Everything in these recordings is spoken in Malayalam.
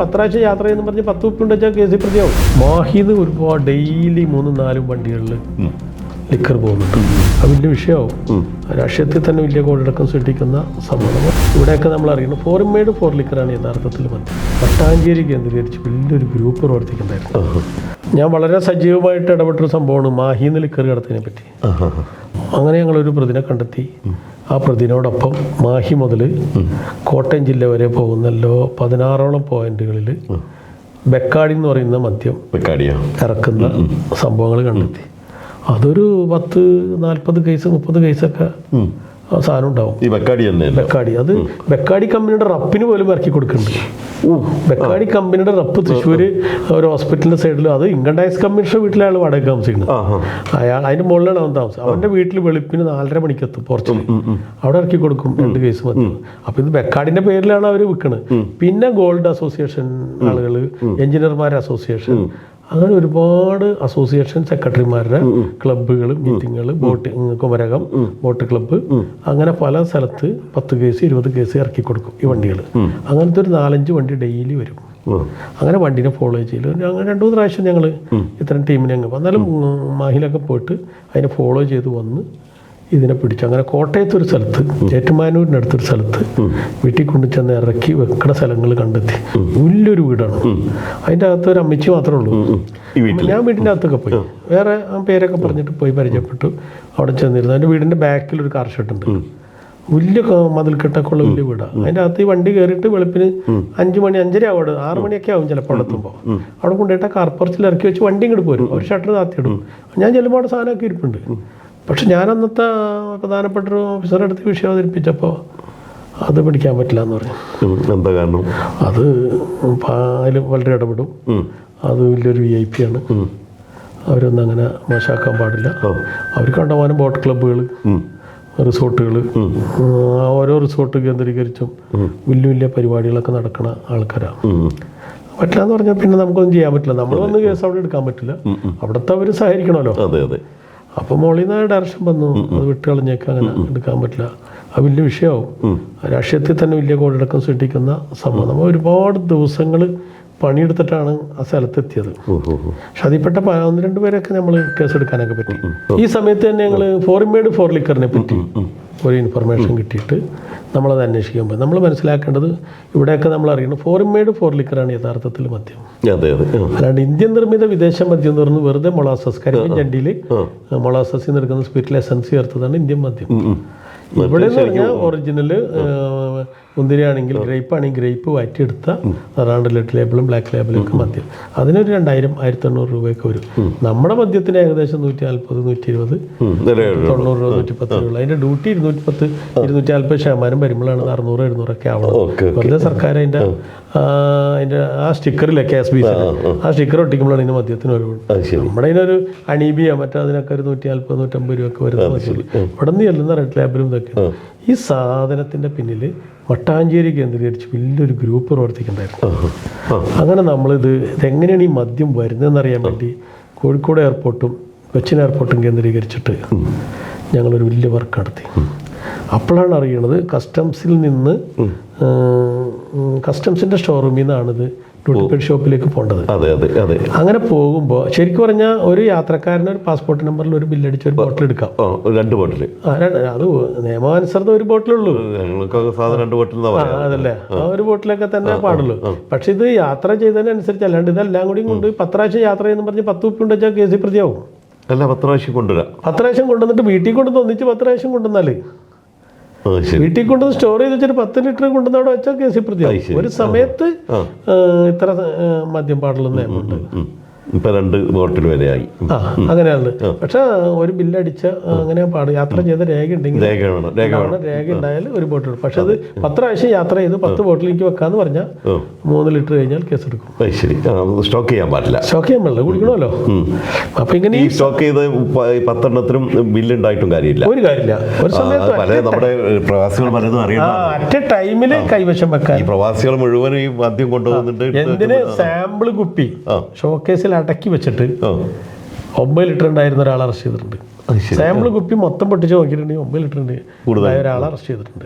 പത്രാഴ്ച യാത്ര എന്ന് പറഞ്ഞ് പത്ത് ഉപ്പുണ്ട് വെച്ചാൽ കേസിൽ പ്രതിയാവും. മാഹിദ് ഒരുപാട് ഡെയിലി മൂന്നും നാലും വണ്ടികളിൽ ലിക്കർ പോകുന്നുണ്ട്. അത് വലിയ വിഷയമാവും. രാഷ്ട്രീയത്തിൽ തന്നെ വലിയ കോളടക്കം സൃഷ്ടിക്കുന്ന സംഭവം ഇവിടെയൊക്കെ നമ്മൾ അറിയണം ഫോർ മെയ്ഡ് ഫോർ ലിക്കറാണ് യഥാർത്ഥത്തിൽ പറഞ്ഞത് പട്ടാഞ്ചേരി കേന്ദ്രീകരിച്ച് വലിയൊരു ഗ്രൂപ്പ് പ്രവർത്തിക്കുന്നുണ്ടായിരുന്നു. ഞാൻ വളരെ സജീവമായിട്ട് ഇടപെട്ടൊരു സംഭവമാണ് മാഹിന്ന് ലിക്കർ കടത്തിനെ പറ്റി. അങ്ങനെ ഞങ്ങളൊരു പ്രതിനെ കണ്ടെത്തി. ആ പ്രതിനോടൊപ്പം മാഹി മുതൽ കോട്ടയം ജില്ല വരെ പോകുന്നല്ലോ പതിനാറോളം പോയിന്റുകളിൽ ബെക്കാടി എന്ന് പറയുന്ന മദ്യം ഇറക്കുന്ന സംഭവങ്ങൾ കണ്ടെത്തി. അതൊരു പത്ത് നാൽപ്പത് കേസ് മുപ്പത് കേസൊക്കെ സാധനം ഉണ്ടാവും. ഈ ബക്കാടി ബെക്കാടി. അത് ബെക്കാടി കമ്പനിയുടെ റപ്പിന് പോലും ഇറക്കി കൊടുക്കുന്നുണ്ട് ബെക്കാടി കമ്പനിയുടെ റപ്പ് തൃശ്ശൂര് ഒരു ഹോസ്പിറ്റലിന്റെ സൈഡിൽ അത് ഇൻകം ടാക്സ് കമ്മീഷണർ വീട്ടിലെ ആൾ വാടക താമസിക്കുന്നത്. അയാൾ അതിന്റെ മുകളിലാണ് അവൻ താമസം. അവന്റെ വീട്ടിൽ വെളുപ്പിന് നാലര മണിക്കെത്തും പുറത്ത് അവിടെ ഇറക്കി കൊടുക്കും രണ്ട് കേസ് മതി. അപ്പൊ ഇത് ബെക്കാടിന്റെ പേരിലാണ് അവർ വിൽക്കുന്നത് പിന്നെ ഗോൾഡ് അസോസിയേഷൻ ആളുകൾ എഞ്ചിനീയർമാർ അസോസിയേഷൻ അങ്ങനെ ഒരുപാട് അസോസിയേഷൻ സെക്രട്ടറിമാരുടെ ക്ലബ്ബുകൾ മീറ്റിങ്ങുകൾ ബോട്ട് കുമരകം ബോട്ട് ക്ലബ്ബ് അങ്ങനെ പല സ്ഥലത്ത് പത്ത് കേസ് ഇരുപത് കേസ് ഇറക്കി കൊടുക്കും ഈ വണ്ടികൾ അങ്ങനത്തെ ഒരു നാലഞ്ച് വണ്ടി ഡെയിലി വരും. അങ്ങനെ വണ്ടിനെ ഫോളോ ചെയ്തു അങ്ങനെ രണ്ടു മൂന്ന് പ്രാവശ്യം ഞങ്ങൾ ഇത്തരം ടീമിനെ അങ്ങ് എന്നാലും മാഹിലൊക്കെ പോയിട്ട് അതിനെ ഫോളോ ചെയ്ത് വന്ന് ഇതിനെ പിടിച്ചു. അങ്ങനെ കോട്ടയത്ത് ഒരു സ്ഥലത്ത് ഏറ്റുമാനൂരിന്റെ അടുത്തൊരു സ്ഥലത്ത് വീട്ടിൽ കൊണ്ടു ചെന്ന് ഇറക്കി വെക്കണ സ്ഥലങ്ങൾ കണ്ടെത്തി. വലിയൊരു വീടാണ്. അതിന്റെ അകത്ത് ഒരു അമ്മച്ചി മാത്രമേ ഉള്ളൂ. ഞാൻ വീടിന്റെ അകത്തൊക്കെ പോയി. വേറെ ആ പേരൊക്കെ പറഞ്ഞിട്ട് പോയി പരിചയപ്പെട്ടു. അവിടെ ചെന്നിരുന്നു. എന്റെ വീടിന്റെ ബാക്കിൽ ഒരു കാർ വലിയ മതിൽക്കെട്ടൊക്കെ ഉള്ള വലിയ വീടാണ് അതിന്റെ അകത്ത് ഈ വണ്ടി കയറിയിട്ട് വെളുപ്പിന് അഞ്ച് മണി അഞ്ചര ആവും ആറു ആറ് മണിയൊക്കെ ആവും ചിലപ്പോൾ അവിടെ എത്തുമ്പോൾ. അവിടെ കൊണ്ടുപോയിട്ട് കാർപ്പറച്ചിൽ ഇറക്കി വെച്ച് വണ്ടി ഇങ്ങോട്ട് പോരും. ഒരു ഷട്ടർ താത്തിയിടും. ഞാൻ ചെല്ലുമ്പോൾ അവിടെ സാധനമൊക്കെ ഇരിപ്പുണ്ട്. പക്ഷെ ഞാൻ അന്നത്തെ പ്രധാനപ്പെട്ട ഒരു ഓഫീസറെ അടുത്ത് വിഷയം അവതരിപ്പിച്ചപ്പോൾ അത് പിടിക്കാൻ പറ്റില്ല എന്ന് പറഞ്ഞു. എന്താ കാരണം? അത് അതിൽ വളരെ ഇടപെടും. അത് വലിയൊരു വി ഐ പി ആണ്. അവരൊന്നും അങ്ങനെ മോശമാക്കാൻ പാടില്ല. അവർക്ക് അവർ കണ്ടമാനം ബോട്ട് ക്ലബ്ബുകൾ. റിസോർട്ടുകൾ ഓരോ റിസോർട്ട് കേന്ദ്രീകരിച്ചും വലിയ വലിയ പരിപാടികളൊക്കെ നടക്കുന്ന ആൾക്കാരാണ്. പറ്റില്ല എന്ന് പറഞ്ഞാൽ പിന്നെ നമുക്കൊന്നും ചെയ്യാൻ പറ്റില്ല. നമ്മൾ വന്ന് കേസ് അവിടെ എടുക്കാൻ പറ്റില്ല. അവിടുത്തെ അവർ സഹകരിക്കണമല്ലോ. അതെ അതെ. അപ്പോൾ മോളിൽ നിന്ന് ഡയറക്ഷൻ വന്നു. അത് വിട്ട് കളഞ്ഞേക്ക് അങ്ങനെ എടുക്കാൻ പറ്റില്ല. അത് വലിയ വിഷയമാവും. രാഷ്ട്രീയത്തിൽ തന്നെ വലിയ കോളടക്കം സൃഷ്ടിക്കുന്ന സംഭവം. നമ്മൾ ഒരുപാട് ദിവസങ്ങൾ പണിയെടുത്തിട്ടാണ് ആ സ്ഥലത്തെത്തിയത്. പക്ഷെ അതിൽപ്പെട്ട ഒന്ന് രണ്ട് പേരൊക്കെ നമ്മൾ കേസെടുക്കാനൊക്കെ പറ്റി. ഈ സമയത്ത് തന്നെ ഞങ്ങൾ ഫോറിൻ മെയ്ഡ് ഫോർ ലിക്കറിനെ പറ്റി. ഒരു ഇൻഫർമേഷൻ കിട്ടിയിട്ട് നമ്മളത് അന്വേഷിക്കാൻ പോയി. നമ്മൾ മനസ്സിലാക്കേണ്ടത് ഇവിടെയൊക്കെ നമ്മൾ അറിയണം. ഫോറിൻ മെയ്ഡ് ഫോർ ലിക്കറാണ് യഥാർത്ഥത്തിൽ മദ്യം. അല്ലാണ്ട് ഇന്ത്യൻ നിർമ്മിത വിദേശ മദ്യം എന്ന് പറഞ്ഞ് വെറുതെ മൊളാസസ് കരിമീൻ ചണ്ടിയിൽ മൊളാസസിൽ നിന്ന് എടുക്കുന്ന സ്പിരിറ്റിൽ എസൻസ് ചേർത്തതാണ് ഇന്ത്യൻ മദ്യം. ഇവിടെ എന്ന് പറഞ്ഞാൽ ഒറിജിനൽ മുന്തിരി ആണെങ്കിൽ ഗ്രേപ്പ് ആണെങ്കിൽ ഗ്രേപ്പ് വാറ്റിയെടുത്ത റൗണ്ട് ലെഡ് ലേബിളും ബ്ലാക്ക് ലേബിളും ഒക്കെ മദ്യം അതിനൊരു രണ്ടായിരം ആയിരത്തി എണ്ണൂറ് രൂപയൊക്കെ വരും. നമ്മുടെ മദ്യത്തിന് ഏകദേശം നൂറ്റി നാൽപ്പത് നൂറ്റി ഇരുപത്. തൊണ്ണൂറ് രൂപ നൂറ്റി പത്ത് രൂപ. അതിന്റെ ഡ്യൂട്ടി ഇരുന്നൂറ്റി പത്ത് ഇരുന്നൂറ്റി നാൽപ്പത് ശതമാനം വരുമ്പോഴാണ് അറുന്നൂറ് എഴുന്നൂറൊക്കെ ആവണം വെറുതെ സർക്കാർ അതിന്റെ അതിന്റെ ആ സ്റ്റിക്കറിലെ കെ എസ് ബി ആ സ്റ്റിക്കർ ഒട്ടിക്കുമ്പോഴാണ് ഇതിന് മദ്യത്തിന് ഒരു അത് നമ്മുടെ ഇതിനൊരു അണീബിയ മറ്റേ അതിനൊക്കെ ഒരു നൂറ്റി നാൽപ്പത് നൂറ്റമ്പത് രൂപ ഒക്കെ വരുന്ന ഇവിടെ നിന്ന് ചെല്ലുന്ന റെഡ് ലേബിലും ഇതൊക്കെ ഈ സാധനത്തിന്റെ പിന്നിൽ വട്ടാഞ്ചേരി കേന്ദ്രീകരിച്ച് വലിയൊരു ഗ്രൂപ്പ് പ്രവർത്തിക്കുന്നുണ്ടായിരുന്നു. അങ്ങനെ നമ്മളിത് ഇതെങ്ങനെയാണ് ഈ മദ്യം വരുന്നതെന്ന് അറിയാൻ വേണ്ടി കോഴിക്കോട് എയർപോർട്ടും കൊച്ചിൻ എയർപോർട്ടും കേന്ദ്രീകരിച്ചിട്ട് ഞങ്ങളൊരു വലിയ വർക്ക് നടത്തി അപ്പോഴാണ് അറിയണത് കസ്റ്റംസിൽ നിന്ന് കസ്റ്റംസിന്റെ ഷോറൂമിൽ നിന്നാണ് ഇത് ഡ്യൂട്ടി ഷോപ്പിലേക്ക് പോകേണ്ടത് അതെ അതെ അതെ. അങ്ങനെ പോകുമ്പോൾ ശരിക്കും പറഞ്ഞാൽ ഒരു യാത്രക്കാരന് ഒരു പാസ്പോർട്ട് നമ്പറിൽ ഒരു ബില്ലടിച്ച് ഒരു ബോട്ടിൽ എടുക്കാം. രണ്ട് ബോട്ടിൽ അത് നിയമാനുസൃതം ഒരു ബോട്ടിലുള്ളൂ സാധാരണ രണ്ട് ബോട്ടിൽ അതല്ലേ. ആ ഒരു ബോട്ടിലൊക്കെ തന്നെ പാടുള്ളൂ. പക്ഷെ ഇത് യാത്ര ചെയ്തതിനനുസരിച്ച് അല്ലാണ്ട് ഇതെല്ലാം കൂടി കൊണ്ട് പത്ത് പ്രാവശ്യം യാത്ര ചെയ്യുന്ന പറഞ്ഞ് പത്ത് ഉപ്പ് വെച്ചാൽ കേസിൽ പ്രതിയാവും. അല്ല പത്ത് പ്രാവശ്യം കൊണ്ടുവരാം. പത്ത് പ്രാവശ്യം കൊണ്ടുവന്നിട്ട് വീട്ടിൽ കൊണ്ടുവന്ന് ഒന്നിച്ച് പത്ത് പ്രാവശ്യം കൊണ്ടുവന്നാൽ വീട്ടിൽ കൊണ്ടുവന്ന് സ്റ്റോർ ചെയ്ത് വെച്ചിട്ട് പത്ത് ലിറ്റർ കൊണ്ടുവന്ന് അവിടെ വെച്ചാൽ കേസിൽ പ്രതിയാവും. ഒരു സമയത്ത് ഇത്ര മദ്യം പാടുള്ള നിയമമുണ്ട്. ഇപ്പൊ രണ്ട് ബോട്ടിൽ വരെയായി. ആ അങ്ങനെയാണ്. പക്ഷെ ഒരു ബില്ലടിച്ച അങ്ങനെ പാട് യാത്ര ചെയ്ത രേഖ ഉണ്ടെങ്കിൽ രേഖ വേണം രേഖ വേണം. രേഖ ഉണ്ടായാൽ ഒരു ബോട്ടിൽ പക്ഷെ അത്. പത്ത് പ്രാവശ്യം യാത്ര ചെയ്ത് പത്ത് ബോട്ടിലേക്ക് വെക്കാന്ന് പറഞ്ഞാൽ മൂന്ന് ലിറ്റർ കഴിഞ്ഞാൽ കേസ് എടുക്കും ശരി. സ്റ്റോക്ക് ചെയ്യാൻ പാടില്ല. സ്റ്റോക്ക് ചെയ്യാൻ പാടില്ല. കുടിക്കണമല്ലോ അപ്പൊ ഇങ്ങനെ ഈ സ്റ്റോക്ക് ചെയ്ത് പത്തെണ്ണത്തിനും ബില്ലുണ്ടായിട്ടും കാര്യമില്ല. ഒരു കാര്യമില്ല. ഒരു സമയത്ത് നമ്മുടെ പ്രവാസികൾ പലതും അറിയാം അറ്റ് ടൈമിൽ കൈവശം വെക്കാൻ. പ്രവാസികൾ മുഴുവൻ ഈ മദ്യം കൊണ്ടുപോകുന്നുണ്ട് സാമ്പിൾ കുപ്പി. ഷോക്കേസിൽ അടക്കി വെച്ചിട്ട് ഒമ്പത് ലിറ്റർ ഉണ്ടായിരുന്ന ഒരാളെ അറസ്റ്റ് ചെയ്തിട്ടുണ്ട്. സാമ്പിൾ കുപ്പി മൊത്തം പൊട്ടിച്ച് നോക്കിയിട്ടുണ്ടെങ്കിൽ ഒമ്പത് ലിറ്റർ ഉണ്ട് ഒരാളെ അറസ്റ്റ് ചെയ്തിട്ടുണ്ട്.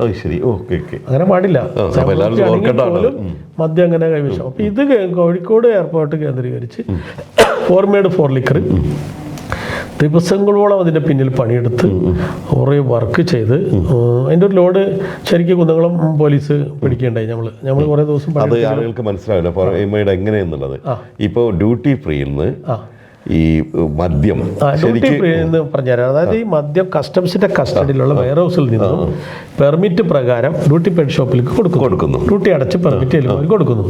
അങ്ങനെ പാടില്ല. പോലും മദ്യം അങ്ങനെ കൈവശം. അപ്പൊ ഇത് കോഴിക്കോട് എയർപോർട്ട് കേന്ദ്രീകരിച്ച് ഫോർമേഡ് ഫോർ ലിക്കർ ദിവസങ്ങളോളം അതിന്റെ പിന്നിൽ പണിയെടുത്ത് കുറേ വർക്ക് ചെയ്ത് അതിന്റെ ഒരു ലോഡ് ശരിക്കും കുന്നംകുളം പോലീസ് പിടിക്കേണ്ടായി നമ്മൾ നമ്മൾ കുറേ ദിവസം അത് ആളുകൾക്ക് മനസ്സിലാവില്ല. എങ്ങനെയെന്നുള്ളത്. ഇപ്പോൾ ഡ്യൂട്ടി ഫ്രീയിൽ നിന്ന് ഈ മദ്യം. പറഞ്ഞുതരാം. അതായത് ഈ മദ്യം കസ്റ്റംസിന്റെ കസ്റ്റഡിയിലുള്ള വെയർ ഹൗസിൽ നിന്നും പെർമിറ്റ് പ്രകാരം ഡ്യൂട്ടി പെഡ് ഷോപ്പിലേക്ക് കൊടുക്കുന്നു. കൊടുക്കുന്നു. ഡ്യൂട്ടി അടച്ച് പെർമിറ്റ് കൊടുക്കുന്നു.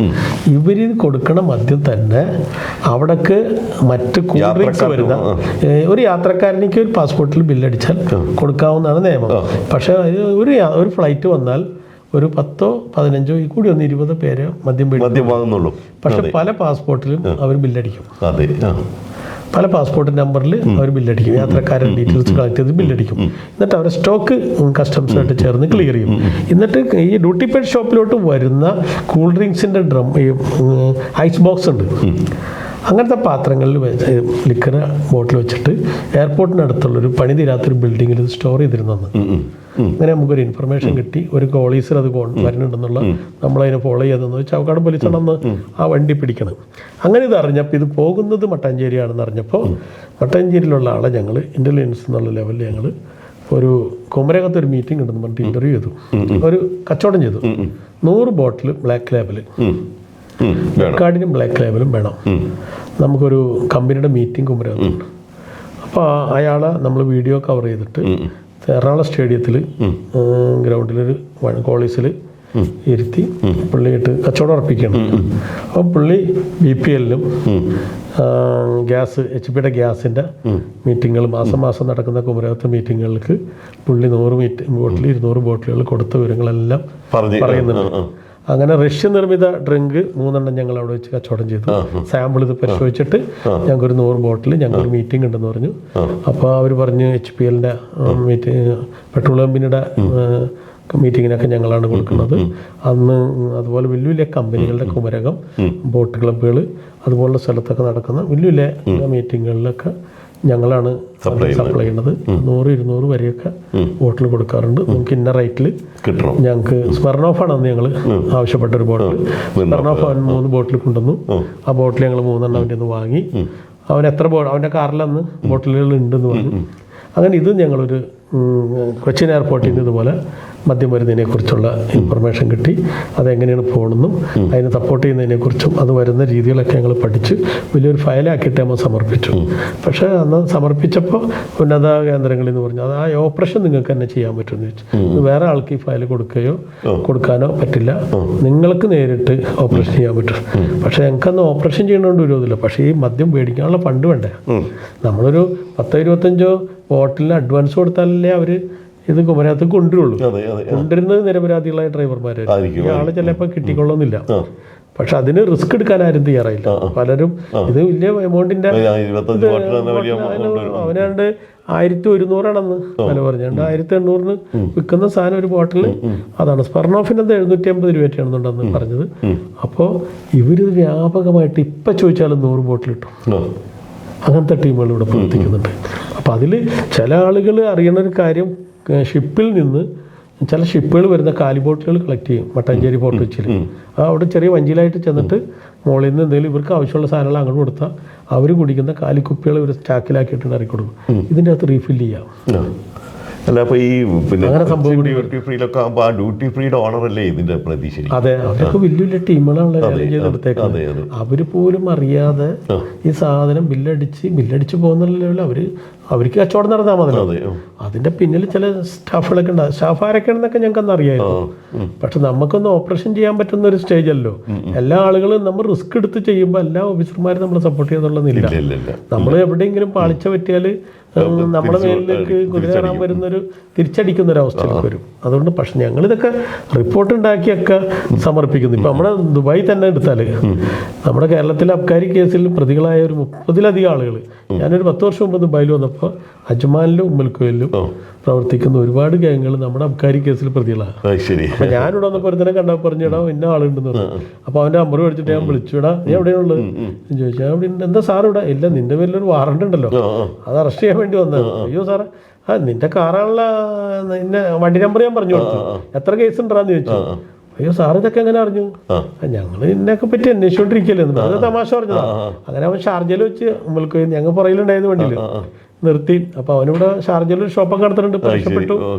ഇവർ കൊടുക്കണ മദ്യം തന്നെ അവിടേക്ക് മറ്റ് കൂൾ ഡ്രിങ്ക്സ് വരുന്ന ഒരു യാത്രക്കാരനിക്ക് ഒരു പാസ്പോർട്ടിൽ ബില്ലടിച്ചാൽ കൊടുക്കാവുന്നതാണ് നിയമം. പക്ഷേ ഒരു ഒരു ഫ്ലൈറ്റ് വന്നാൽ ഒരു പത്തോ പതിനഞ്ചോ ഈ കൂടി ഒന്ന് ഇരുപതോ പേര് മദ്യം പിടി മദ്യം വാങ്ങുന്നുള്ളൂ. പക്ഷെ പല പാസ്പോർട്ടിലും അവർ ബില്ലടിക്കും അതെ. പല പാസ്പോർട്ട് നമ്പറിൽ അവർ ബില്ലടിക്കും. യാത്രക്കാരൻ ഡീറ്റെയിൽസ് കളക്ട് ചെയ്ത് ബില്ലടിക്കും. എന്നിട്ട് അവരെ സ്റ്റോക്ക് കസ്റ്റംസായിട്ട് ചേർന്ന് ക്ലിയർ ചെയ്യും. എന്നിട്ട് ഈ ഡ്യൂട്ടി പെയ്ഡ് ഷോപ്പിലോട്ട് വരുന്ന കൂൾ ഡ്രിങ്ക്സിന്റെ ഡ്രം ഈ ഐസ് ബോക്സ് ഉണ്ട്. അങ്ങനത്തെ പാത്രങ്ങളിൽ ലിക്കറ് ലിക്കർ ബോട്ടിൽ വെച്ചിട്ട് എയർപോർട്ടിനടുത്തുള്ളൊരു പണി തീരാത്തൊരു ബിൽഡിങ്ങിൽ സ്റ്റോർ ചെയ്തിരുന്നെന്ന് അങ്ങനെ നമുക്കൊരു ഇൻഫർമേഷൻ കിട്ടി ഒരു കോളീസിൽ അത് വരുന്നുണ്ടെന്നുള്ള നമ്മളതിനെ ഫോളോ ചെയ്തെന്ന് പോലീസ് പോലീസാണെന്ന് ആ വണ്ടി പിടിക്കണം. അങ്ങനെ ഇത് അറിഞ്ഞപ്പോൾ ഇത് പോകുന്നത് മട്ടാഞ്ചേരിയാണെന്ന് അറിഞ്ഞപ്പോൾ മട്ടാഞ്ചേരിയിലുള്ള ആളെ ഞങ്ങൾ ഇന്റലിജൻസ് എന്നുള്ള ലെവലിൽ ഞങ്ങൾ ഒരു കുമരകത്ത് ഒരു മീറ്റിംഗ് ഉണ്ടെന്ന് പറഞ്ഞിട്ട് ഇന്റർവ്യൂ ചെയ്തു. ഒരു കച്ചവടം ചെയ്തു. നൂറ് ബോട്ടിൽ ബ്ലാക്ക്. വേണം. കാർഡിനും ബ്ലാക്ക് ലേബലും വേണം. നമുക്കൊരു കമ്പനിയുടെ മീറ്റിംഗ് കുമരകത്തുണ്ട്. അപ്പോൾ അയാളെ നമ്മൾ വീഡിയോ കവർ ചെയ്തിട്ട് എറണാകുളം സ്റ്റേഡിയത്തിൽ ഗ്രൗണ്ടിലൊരു കോളേജിൽ ഇരുത്തി പുള്ളിയിട്ട് കച്ചവടം ഉറപ്പിക്കണം അപ്പോൾ പുള്ളി ബി പി എല്ലിലും ഗ്യാസ് എച്ച് പിയുടെ ഗ്യാസിന്റെ മീറ്റിങ്ങുകൾ മാസം മാസം നടക്കുന്ന കുമരകത്തെ മീറ്റിങ്ങുകൾക്ക് പുള്ളി നൂറ് മീറ്റ് ബോട്ടിൽ ഇരുന്നൂറ് ബോട്ടിലുകൾ കൊടുത്ത വിവരങ്ങളെല്ലാം പറയുന്നുണ്ട്. അങ്ങനെ റഷ്യ നിർമ്മിത ഡ്രിങ്ക് മൂന്നെണ്ണം ഞങ്ങൾ അവിടെ വെച്ച് കച്ചവടം ചെയ്തു. സാമ്പിൾ ഇത് പരിശോധിച്ചിട്ട് ഞങ്ങൾക്ക് ഒരു നൂറ് ബോട്ടിൽ ഞങ്ങൾക്ക് ഒരു മീറ്റിംഗ് ഉണ്ടെന്ന് പറഞ്ഞു. അപ്പോൾ അവർ പറഞ്ഞു എച്ച് പി എല്ലിന്റെ മീറ്റിംഗ് പെട്രോൾ കമ്പനിയുടെ മീറ്റിങ്ങിനൊക്കെ ഞങ്ങളാണ് കൊടുക്കുന്നത്. അന്ന് അതുപോലെ വലിയ വലിയ കമ്പനികളുടെ കുമരകം ബോട്ട് ക്ലബ്ബുകൾ അതുപോലുള്ള സ്ഥലത്തൊക്കെ നടക്കുന്ന വലിയ വലിയ മീറ്റിങ്ങുകളിലൊക്കെ ഞങ്ങളാണ് സപ്ലൈ ചെയ്യുന്നത്. നൂറ് ഇരുന്നൂറ് വരെയൊക്കെ ബോട്ടിൽ കൊടുക്കാറുണ്ട്. നമുക്ക് ഇന്ന റേറ്റിൽ കിട്ടണം. ഞങ്ങൾക്ക് ആണ് അന്ന് ഞങ്ങൾ ആവശ്യപ്പെട്ട ഒരു ബോട്ടിൽ. സ്വർണോഫ് അവൻ മൂന്ന് ബോട്ടിൽ കൊണ്ടുവന്നു. ആ ബോട്ടിൽ ഞങ്ങൾ മൂന്നെണ്ണം അവന്റെ വാങ്ങി. അവൻ എത്ര ബോ അവന്റെ കാറിൽ അന്ന് ബോട്ടിലുകൾ ഉണ്ടെന്ന് പറഞ്ഞു. അങ്ങനെ ഇത് ഞങ്ങളൊരു കൊച്ചിൻ എയർപോർട്ടിൽ നിന്ന് ഇതുപോലെ മദ്യം വരുന്നതിനെ കുറിച്ചുള്ള ഇൻഫർമേഷൻ കിട്ടി. അതെങ്ങനെയാണ് പോകണമെന്നും അതിനെ സപ്പോർട്ട് ചെയ്യുന്നതിനെക്കുറിച്ചും അത് വരുന്ന രീതികളൊക്കെ ഞങ്ങൾ പഠിച്ച് വലിയൊരു ഫയലാക്കിയിട്ട് നമ്മൾ സമർപ്പിച്ചു. പക്ഷേ അന്ന് സമർപ്പിച്ചപ്പോൾ ഉന്നത കേന്ദ്രങ്ങളിൽ നിന്ന് പറഞ്ഞു അത് ആ ഓപ്പറേഷൻ നിങ്ങൾക്ക് തന്നെ ചെയ്യാൻ പറ്റുമെന്ന് ചോദിച്ചു. വേറെ ആൾക്ക് ഈ ഫയൽ കൊടുക്കുകയോ കൊടുക്കാനോ പറ്റില്ല. നിങ്ങൾക്ക് നേരിട്ട് ഓപ്പറേഷൻ ചെയ്യാൻ പറ്റും. പക്ഷേ ഞങ്ങൾക്കന്ന് ഓപ്പറേഷൻ ചെയ്യണോണ്ട് വിരോധമില്ല പക്ഷേ ഈ മദ്യം മേടിക്കാനുള്ള ഫണ്ട് വേണ്ടേ? നമ്മളൊരു പത്തോ ഇരുപത്തഞ്ചോ ബോട്ടിലിന് അഡ്വാൻസ് കൊടുത്താലല്ലേ അവർ ഇത് കുമരകത്ത് കൊണ്ടുവരുള്ളൂ. കൊണ്ടുവരുന്നത് നിരപരാധികളായ ഡ്രൈവർമാരായിരിക്കും. ഇയാളെ ചിലപ്പോൾ കിട്ടിക്കൊള്ളുന്നില്ല. പക്ഷെ അതിന് റിസ്ക് എടുക്കാൻ ആരും തയ്യാറായില്ല. പലരും ഇത് വലിയ എമൗണ്ടിന്റെ അവനാണ്ട് ആയിരത്തി ഒരുന്നൂറാണെന്ന് വില പറഞ്ഞുണ്ട് ആയിരത്തി എണ്ണൂറിന് വിൽക്കുന്ന സാധനം ഒരു ബോട്ടിൽ അതാണ്. സ്പർണോഫിന് അത് എഴുന്നൂറ്റി അമ്പത് രൂപയാണെന്നുണ്ടെന്ന് പറഞ്ഞത്. അപ്പോൾ ഇവർ വ്യാപകമായിട്ട് ഇപ്പം ചോദിച്ചാലും നൂറ് ബോട്ടിൽ കിട്ടും. അങ്ങനത്തെ ടീമുകൾ ഇവിടെ പ്രവർത്തിക്കുന്നുണ്ട്. അപ്പോൾ അതിൽ ചില ആളുകൾ അറിയണ ഒരു കാര്യം ഷിപ്പിൽ നിന്ന് ചില ഷിപ്പുകൾ വരുന്ന കാലിബോട്ടുകൾ കളക്ട് ചെയ്യും മട്ടാഞ്ചേരി പോർട്ട് വെച്ചിൽ ആ അവിടെ ചെറിയ വഞ്ചിയിലായിട്ട് ചെന്നിട്ട് മുകളിൽ നിന്ന് എന്തെങ്കിലും ഇവർക്ക് ആവശ്യമുള്ള സാധനങ്ങൾ അങ്ങോട്ട് കൊടുത്താൽ അവർ കുടിക്കുന്ന കാലിക്കുപ്പികൾ ഇവർ സ്റ്റാക്കിലാക്കിയിട്ട് ഇറക്കി കൊടുക്കും. ഇതിന്റെ അകത്ത് റീഫിൽ ചെയ്യാം. അല്ല അപ്പൊ ഈ പിന്നെ അങ്ങനെ സംഭവം ഡ്യൂട്ടി ഫ്രീയിലൊക്കെ ആകുമ്പോൾ ആ ഡ്യൂട്ടി ഫ്രീയുടെ ഓണർ അല്ലേ ഇതിന്റെ പ്രതീക്ഷ അതെ അവരൊക്കെ വലിയ വലിയ ടീമുകളാണല്ലോ അവർ പോലും അറിയാതെ ഈ സാധനം ബില്ലടിച്ച് ബില്ലടിച്ച് പോകുന്ന ലെവലിൽ അവർ അവർക്ക് കച്ചവടം നടന്നാൽ മതി. അതെ അതിന്റെ പിന്നിൽ ചില സ്റ്റാഫുകളൊക്കെ ഉണ്ടാകും സ്റ്റാഫ് ആരൊക്കെയാണെന്നൊക്കെ ഞങ്ങൾക്ക് അന്ന് അറിയായിരുന്നു പക്ഷെ നമുക്കൊന്ന് ഓപ്പറേഷൻ ചെയ്യാൻ പറ്റുന്ന ഒരു സ്റ്റേജ് അല്ലോ. എല്ലാ ആളുകളും നമ്മൾ റിസ്ക് എടുത്ത് ചെയ്യുമ്പോൾ എല്ലാ ഓഫീസർമാരും നമ്മളെ സപ്പോർട്ട് ചെയ്യുന്നുള്ളതില്ല നമ്മൾ എവിടെയെങ്കിലും പാളിച്ച പറ്റിയാൽ നമ്മുടെ മേലിലേക്ക് കുതിരാൻ വരുന്നൊരു തിരിച്ചടിക്കുന്ന ഒരു അവസ്ഥയിലേക്ക് വരും അതുകൊണ്ട് പക്ഷെ ഞങ്ങൾ ഇതൊക്കെ റിപ്പോർട്ട് ഉണ്ടാക്കിയൊക്കെ സമർപ്പിക്കുന്നു. ഇപ്പം നമ്മുടെ ദുബായി തന്നെ എടുത്താൽ നമ്മുടെ കേരളത്തിലെ അബ്കാരി കേസിൽ പ്രതികളായ ഒരു മുപ്പതിലധികം ആളുകൾ ഞാനൊരു പത്ത് വർഷം മുമ്പ് ദുബായിൽ വന്നപ്പോൾ അജ്മാനിലും ഉമ്മൽക്കോയിലും പ്രവർത്തിക്കുന്ന ഒരുപാട് ഗ്യാങ്ങുകൾ നമ്മുടെ അബ്കാരി കേസിൽ പ്രതികളാണ്. ശരി. ഞാനിവിടെ വന്നപ്പോൾ ഒരുത്തനെ കണ്ടപ്പോൾ പറഞ്ഞിടാ ഇന്ന ആളുണ്ടെന്ന് പറഞ്ഞു. അപ്പൊ അവന്റെ നമ്പർ മേടിച്ചിട്ട് ഞാൻ വിളിച്ചുവിടാ നീ എവിടെയാണുള്ളത് ഞാൻ ചോദിച്ചു ഞാൻ ഇവിടെ. എന്താ സാർ ഇവിടെ? ഇല്ല നിന്റെ പേരിൽ ഒരു വാറണ്ട് ഉണ്ടല്ലോ. അത് അറസ്റ്റ് ചെയ്യാൻ വേണ്ടി വന്നത്. അയ്യോ സാറേ ആ നിന്റെ കാറാണല്ല നിന്നെ വണ്ടി നമ്പർ ഞാൻ പറഞ്ഞു കൊടുത്തു. എത്ര കേസ് ഉണ്ടാന്ന് ചോദിച്ചു. അയ്യോ സാർ ഇതൊക്കെ എങ്ങനെ അറിഞ്ഞു. ഞങ്ങൾ ഇതിനൊക്കെ പറ്റി അന്വേഷിച്ചോണ്ടിരിക്കല്ലേ അത് തമാശ പറഞ്ഞതാ. അങ്ങനെ അവൻ ഷാർജയിൽ വെച്ച് നമ്മൾക്ക് ഞങ്ങൾ പുറയിലുണ്ടായിരുന്നു വണ്ടിയിൽ നിർത്തി. അപ്പൊ അവനിവിടെ ഷാർജയിൽ ഒരു ഷോപ്പൊക്കെ നടത്തുന്നുണ്ട് രക്ഷപ്പെട്ടു.